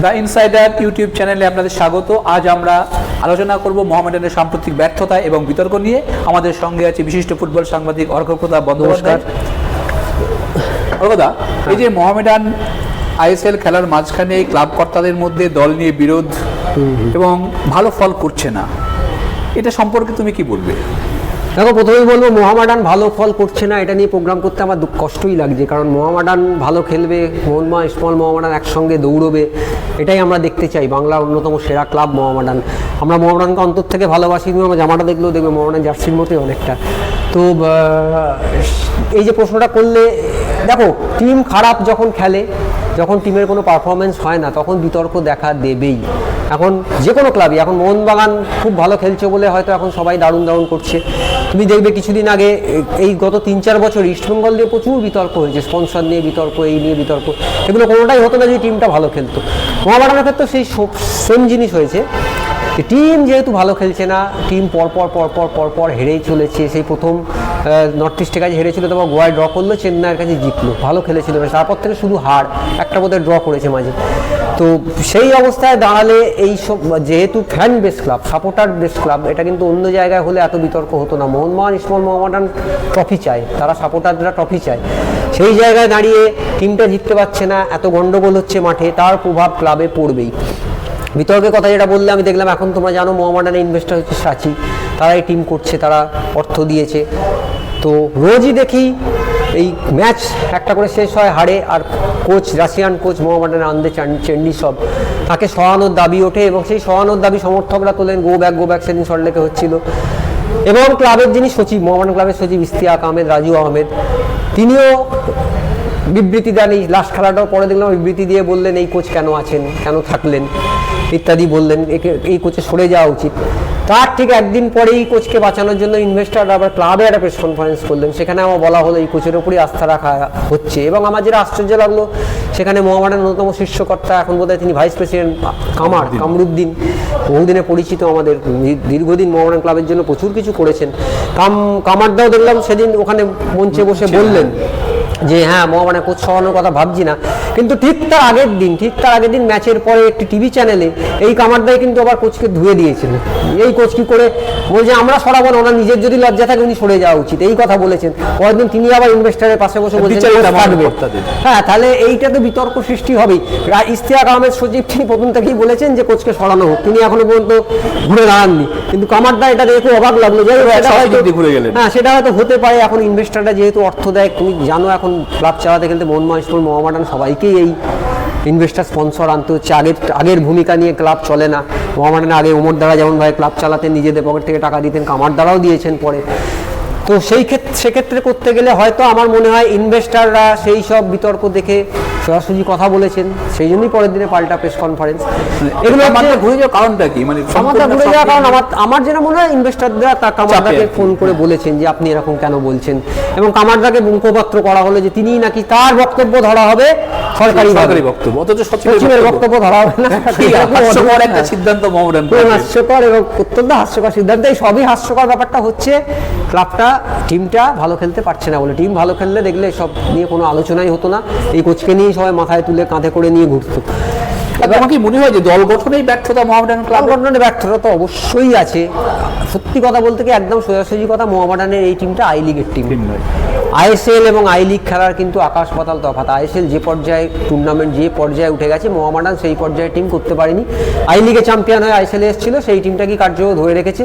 The insider YouTube চ্যানেলে আপনাদের স্বাগত। আজ আমরা আলোচনা করব মোহামেডানের সাম্প্রতিক ব্যর্থতা এবং বিতর্ক নিয়ে। আমাদের সঙ্গে আছে বিশিষ্ট ফুটবল সাংবাদিক অর্ঘপ্রতাপ বন্দ্যোপাধ্যায়। অর্ঘদা এই যে মোহামেডান আইএসএল খেলার মাঝখানে এই ক্লাব কর্তাদের মধ্যে দল নিয়ে বিরোধ এবং ভালো ফল করছে না এটা সম্পর্কে তুমি কি বলবে? দেখো, প্রথমেই বলব, মোহামেডান ভালো ফল করছে না, এটা নিয়ে প্রোগ্রাম করতে আমার কষ্টই লাগছে, কারণ মোহামেডান ভালো খেলবে মোহনমা ইসমাল মোহামেডান একসঙ্গে দৌড়বে, এটাই আমরা দেখতে চাই, বাংলার অন্যতম সেরা ক্লাব মোহামেডান। আমরা মোহামেডানকে অন্তর থেকে ভালোবাসি তুমি আমার জামাটা দেখলেও দেখবে মোহামেডান জার্সির মতোই অনেকটা। তো এই যে প্রশ্নটা করলে, দেখো টিম খারাপ যখন খেলে, যখন টিমের কোনো পারফরমেন্স হয় না, তখন বিতর্ক দেখা দেবেই। এখন যে কোনো ক্লাবই এখন মোহনবাগান খুব ভালো খেলছে বলে হয়তো এখন সবাই দারুণ দারুণ করছে। তুমি দেখবে কিছুদিন আগে, এই গত তিন চার বছর ইস্টবেঙ্গল নিয়ে প্রচুর বিতর্ক হয়েছে স্পন্সর নিয়ে বিতর্ক, এই নিয়ে বিতর্ক। এগুলো কোনোটাই হতো না যে টিমটা ভালো খেলতো। মোহামেডানের ক্ষেত্রে সেই সেম জিনিস হয়েছে। টিম যেহেতু ভালো খেলছে না টিম পরপর পরপর পরপর হেরেই চলেছে। সেই প্রথম নর্থ ইস্টের কাছে হেরেছিল তারপর গোয়ায় ড্র করল, চেন্নাইয়ের কাছে জিতলো। ভালো খেলেছিল, তারপর থেকে শুধু হার, একটা বোধহয় ড্র করেছে মাঝে। তো সেই অবস্থায় দাঁড়ালে এই সব যেহেতু fan base club supporter base club এটা কিন্তু অন্য জায়গায় হলে এত বিতর্ক হতো না। মোহনমোহন ইসমল মোহামেডান ট্রফি চায়, তারা সাপোর্টাররা ট্রফি চায়। সেই জায়গায় দাঁড়িয়ে টিমটা জিততে পারছে না, এত গন্ডগোল হচ্ছে মাঠে, তার প্রভাব ক্লাবে পড়বেই। বিতর্কের কথা যেটা বললে আমি দেখলাম এখন তোমরা জানো মোহামেডানের ইনভেস্টার হচ্ছে সাচি। তারাই টিম করছে, তারা অর্থ দিয়েছে। তো রোজই দেখি এই ম্যাচ একটা করে শেষ হয় হারে, আর coach Russian coach Mohammedan Andrey চেন্ডি সব। তাকে সরানোর দাবি ওঠে এবং সেই সরানোর দাবি সমর্থকরা তোলেন গো ব্যাক গো ব্যাক সেদিন সল্টলেকে হচ্ছিল। এবং ক্লাবের যিনি সচিব মোহামান ক্লাবের সচিব ইস্তিয়াক আহমেদ রাজু আহমেদ, তিনিও বিবৃতি দেন, এই লাস্ট খেলাটাও পরে দেখলাম, বিবৃতি দিয়ে বললেন, এই কোচ কেন আছেন? কেন থাকলেন? ইত্যাদি বললেন এই কোচে সরে যাওয়া উচিত। তার ঠিক একদিন পরেই কোচকে বাঁচানোর জন্য ইনভেস্টার আবার ক্লাবে একটা প্রেস কনফারেন্স করলেন। সেখানে আমার বলা হলো এই কোচের উপরই আস্থা রাখা হচ্ছে এবং আমার যেটা আশ্চর্য লাগল সেখানে মোহামেডান অন্যতম শীর্ষকর্তা এখন বোধহয় তিনি ভাইস প্রেসিডেন্ট কামার কামরুদ্দিন বহুদিনে পরিচিত আমাদের দীর্ঘদিন মোহামেডান ক্লাবের জন্য প্রচুর কিছু করেছেন। কাম কামারদাও দেখলাম সেদিন ওখানে মঞ্চে বসে বললেন যে হ্যাঁ মোহামেডান কোচ সরানোর কথা ভাবছি না। কিন্তু ঠিক তার আগের দিন ঠিক তার আগের দিন ম্যাচের পরে একটি টিভি চ্যানেলে এই কামারদাই কিন্তু আবার কোচকে ধুয়ে দিয়েছিলেন এই কোচ কি করে? বলছে আমরা সরাবো না ওনার নিজের যদি লজ্জা থাকে উনি সরে যাওয়া উচিত। এই কথা বলেছেন। পরের দিন তিনি আবার ইনভেস্টারের পাশে বসে বলছেন। হ্যাঁ তাহলে এইটা তো বিতর্ক সৃষ্টি হবেই। ইশতিয়াক আহমেদ সচিব তিনি প্রথম থেকেই বলেছেন যে কোচকে সরানো হোক। তিনি এখনও পর্যন্ত ঘুরে দাঁড়াননি। কিন্তু কামারদা এটা দেখে অবাক লাগল। যে গেলেন। হ্যাঁ সেটা হয়তো হতে পারে। এখন ইনভেস্টাররা যেহেতু অর্থ দেয় তুমি জানো এখন ক্লাব চালাতে খেলতে মন মহেশপুর, মহামাডান, সবাইকেই এই ইনভেস্টার স্পন্সর আনতে হচ্ছে। আগের আগের ভূমিকা নিয়ে ক্লাব চলে না। মহামাডানে আগে ওমর দ্বারা যেমন ভাই ক্লাব চালাতেন, নিজেদের পকেট থেকে টাকা দিতেন, কামার দ্বারাও দিয়েছেন পরে। তো সেই ক্ষেত্রে সেক্ষেত্রে করতে গেলে হয়তো আমার মনে হয় ইনভেস্টাররা সেই সব বিতর্ক দেখে সরাসরি কথা বলেছেন সেই জন্যই পরের দিনে পাল্টা প্রেস কনফারেন্স এগুলো হচ্ছে- ঘুরে যাওয়ার কারণটা কি? মানে আমারটা ঘুরে যাওয়ার কারণ আমার আমার যেটা মনে হয় ইনভেস্টাররা তার কামারদাকে ফোন করে বলেছেন যে আপনি এরকম কেন বলছেন? এবং কামারদাকে মুখপাত্র করা হলো যে তিনি নাকি তার বক্তব্য ধরা হবে সরকারি সরকারি বক্তব্য অথচ সচিবের বক্তব্য। ধরা হবে না। হাস্যকর একটা সিদ্ধান্ত খুব হাস্যকর এবং অত্যন্ত হাস্যকর সিদ্ধান্ত। এই সবই হাস্যকর ব্যাপারটা হচ্ছে ক্লাবটা টিমটা ভালো খেলতে পারছে না বলে। টিম ভালো খেললে দেখলে সব নিয়ে কোনো আলোচনাই হতো না। এই কোচকে নিয়েই সবাই মাথায় তুলে কাঁধে করে নিয়ে ঘুরতো। কি মনে হয় যে দল গঠনেই ব্যর্থতা মোহামেডান ক্লাব গঠনের ব্যর্থতা তো অবশ্যই আছে। সত্যি কথা বলতে কি একদম সোজাসুজি কথা মোহামেডানের এই টিমটা আই লিগের টিম নয়। আইএসএল এবং আই লিগ খেলার কিন্তু আকাশ পাতাল তফাৎ। আইএসএল যে পর্যায়ে টুর্নামেন্ট যে পর্যায়ে উঠে গেছে মোহামেডান সেই পর্যায়ে টিম করতে পারেনি। আই লিগে চ্যাম্পিয়ন হয়ে আইএসএল এসেছিল সেই টিমটা কি কার্য ধরে রেখেছে?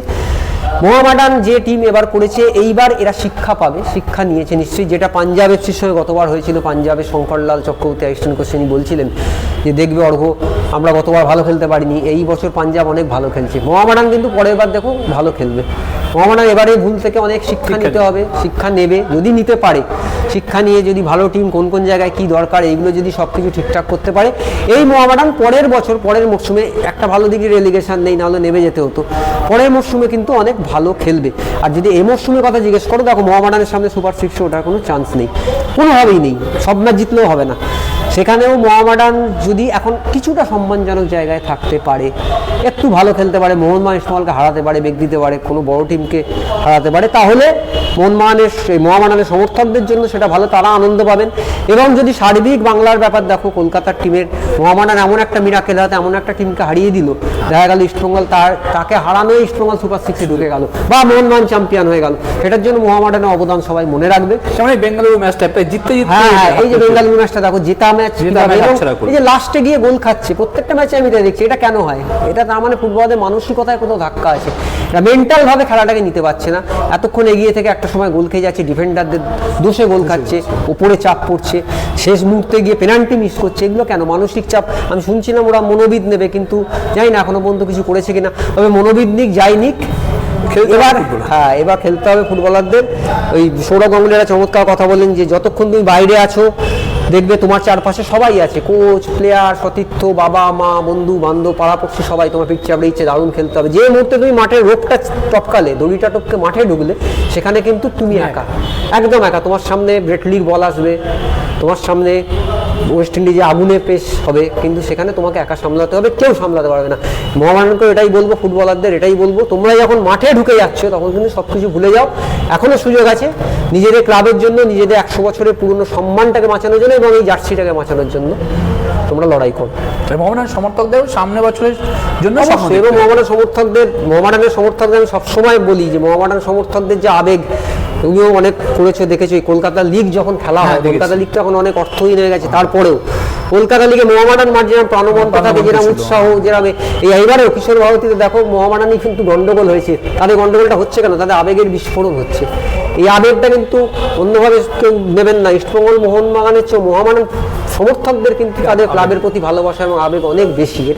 মোহামেডান যে টিম এবার করেছে, এইবার এরা শিক্ষা পাবে, শিক্ষা নিয়েছে নিশ্চয়ই। যেটা পাঞ্জাব এফসির সঙ্গে গতবার হয়েছিল পাঞ্জাবের শঙ্করলাল চক্রবর্তী অ্যাসিস্ট্যান্ট কোশ্চেনি বলছিলেন যে, দেখবে অর্ঘ আমরা গতবার ভালো খেলতে পারিনি। এই বছর পাঞ্জাব অনেক ভালো খেলছে। মোহামেডান কিন্তু পরের বার দেখো ভালো খেলবে। মোহামেডান এবারে ভুল থেকে অনেক শিক্ষা নিতে হবে শিক্ষা নেবে যদি নিতে পারে। শিক্ষা নিয়ে যদি ভালো টিম কোন কোন জায়গায় কি দরকার এইগুলো যদি সব কিছু ঠিকঠাক করতে পারে। এই মোহামেডান পরের বছর পরের মরশুমে একটা ভালো দিকে রেলিগেশন নেই নাহলে নেমে যেতে হতো। পরের মরশুমে কিন্তু অনেক ভালো খেলবে। আর যদি এই মরশুমের কথা জিজ্ঞেস করো দেখো মোহামেডানের সামনে সুপার সিক্সে ওঠার কোনো চান্স নেই। কোনোভাবেই নেই। সব ম্যাচ জিতলেও হবে না। সেখানেও মোহামেডান যদি এখন কিছুটা সম্মানজনক জায়গায় থাকতে পারে একটু ভালো খেলতে পারে মোহনবাগান ইসমালকে হারাতে পারে বেগ দিতে পারে কোনো বড় টিমকে হারাতে পারে তাহলে মোহনবাগানের সেই মোহামেডানের সমর্থকদের জন্য সেটা ভালো তারা আনন্দ পাবেন। এবং যদি সার্বিক বাংলার ব্যাপার দেখো কলকাতার টিমের মোহামেডান এমন একটা মিরাকেল হাতে এমন একটা টিমকে হারিয়ে দিল দেখা গেল ইস্টবেঙ্গল তার তাকে হারানোই ইস্টবেঙ্গল সুপার সিক্সে ঢুকে গেল বা মোহনবাগান চ্যাম্পিয়ন হয়ে গেল সেটার জন্য মোহামেডানের অবদান সবাই মনে রাখবে। বেঙ্গালুরু ম্যাচটা জিততে জিততে হ্যাঁ হ্যাঁ এই যে বেঙ্গালুরু ম্যাচটা দেখো জেতা ম্যাচ এই যে লাস্টে গিয়ে গোল খাচ্ছে প্রত্যেকটা ম্যাচে আমি এটা দেখছি এটা কেন হয়? এটা তার মানে মানসিকতায় কোথাও ধাক্কা আছে। এটা খেলাটাকে নিতে পারছে না। এতক্ষণ এগিয়ে থেকে একটা সময় গোল খেয়ে যাচ্ছে ডিফেন্ডারদের দোষে গোল খাচ্ছে উপরে চাপ পড়ছে শেষ মুহূর্তে গিয়ে পেনাল্টি মিস করছে এগুলো কেন? মানসিক চাপ। আমি শুনছিলাম ওরা মনোবিদ নেবে কিন্তু জানি না এখনও পর্যন্ত কিছু করেছে কিনা। তবে মনোবিদ নিক যাই নিক এবার হ্যাঁ এবার খেলতে হবে ফুটবলারদের। ওই সৌরভ গাঙ্গুলি একটা চমৎকার কথা বলেন যে যতক্ষণ তুমি বাইরে আছো দেখবে তোমার চারপাশে সবাই আছে কোচ প্লেয়ার সতীর্থ বাবা মা বন্ধু বান্ধব পাড়াপক্ষী সবাই তোমার পিঠ চাপড়ে ইচ্ছে দারুণ খেলতে হবে। যে মুহূর্তে তুমি মাঠের রোগটা টপকালে দড়িটা টপকে মাঠে ঢুকলে সেখানে কিন্তু তুমি একা একদম একা। তোমার সামনে ব্রেটলির বল আসবে তোমার সামনে ওয়েস্ট ইন্ডিজে আগুনে পেশ হবে কিন্তু সেখানে তোমাকে একা সামলাতে হবে কেউ সামলাতে পারবে না। মোহামেডানকে এটাই বলব ফুটবলারদের এটাই বলব তোমরা যখন মাঠে ঢুকে যাচ্ছ তখন কিন্তু সব কিছু ভুলে যাও। এখনও সুযোগ আছে নিজেদের ক্লাবের জন্য নিজেদের একশো বছরের পুরনো সম্মানটাকে বাঁচানোর জন্য এবং এই জার্সিটাকে বাঁচানোর জন্য তোমরা লড়াই করো। মোহামেডান সমর্থকদের সামনে বছরের জন্য এবং মোহামেডান সমর্থকদের মোহামেডানের সমর্থকদের আমি সবসময় বলি যে মোহামেডান সমর্থকদের যে আবেগ তুমিও অনেক করেছ দেখেছ কলকাতা লিগ যখন খেলা হয় হ্যাঁ, কলকাতা লিগটা এখন অনেক অর্থহীন হয়ে গেছে তারপরেও কলকাতা লিগে মোহামাডান মাঠ যেরকম প্রাণবন্ত থাকে যেরকম উৎসাহ যেরকম এই এইবারেও কিশোর ভারতীতে দেখো মোহামেডানই কিন্তু গন্ডগোল হয়েছে। তাদের গন্ডগোলটা হচ্ছে কেন? তাদের আবেগের বিস্ফোরণ হচ্ছে। এই আবেগটা কিন্তু অন্যভাবে কেউ নেবেন না। ইস্টবেঙ্গল মোহনবাগানের চেয়ে মোহামাডান সমর্থকদের কিন্তু তাদের ক্লাবের প্রতি ভালোবাসা এবং আবেগ অনেক বেশি। এটা